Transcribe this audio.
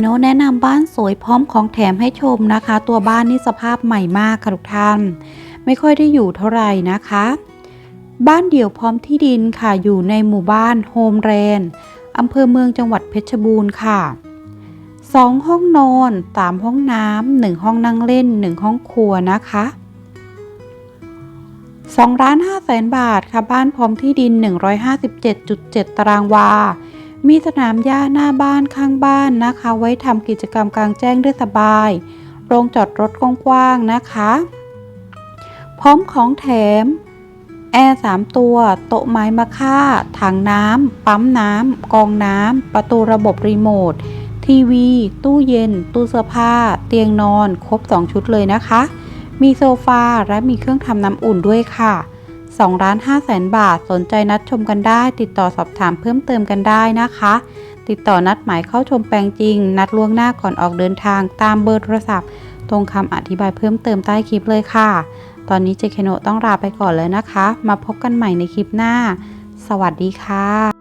โนแนะนำบ้านสวยพร้อมของแถมให้ชมนะคะ ตัวบ้านนี่สภาพใหม่มากค่ะทุกท่าน ไม่ค่อยได้อยู่เท่าไหร่นะคะ บ้านเดี่ยวพร้อมที่ดินค่ะอยู่ในหมู่บ้านโฮมแรนอำเภอเมืองจังหวัดเพชรบูรณ์ค่ะ 2 ห้องนอน 3 ห้องน้ำ1ห้องนั่งเล่น 1 ห้องครัวนะคะ2ล้าน5แสนบาทค่ะบ้านพร้อมที่ดิน 157.7 ตารางวา มีสนามหญ้าหน้าบ้านข้างบ้านนะคะ ไว้ทำกิจกรรมกลางแจ้งได้สบาย โรงจอดรถกว้างๆนะคะ พร้อมของแถม แอร์3ตัว โต๊ะไม้มะค่า ถังน้ำ ปั๊มน้ำ กองน้ำ ประตูระบบรีโมท ทีวี ตู้เย็น ตู้เสื้อผ้า เตียงนอน ครบ 2 ชุดเลยนะคะ มีโซฟา และมีเครื่องทำน้ำอุ่นด้วยค่ะ 2ล้าน5แสนบาท สนใจนัดชมกันได้ ติดต่อสอบถามเพิ่มเติมกันได้นะคะ ติดต่อนัดหมายเข้าชมแปลงจริง นัดล่วงหน้าก่อนออกเดินทางตามเบอร์โทรศัพท์ ตรงคำอธิบายเพิ่มเติมใต้คลิปเลยค่ะ ตอนนี้เจเคโนต้องลาไปก่อนเลยนะคะ มาพบกันใหม่ในคลิปหน้า สวัสดีค่ะ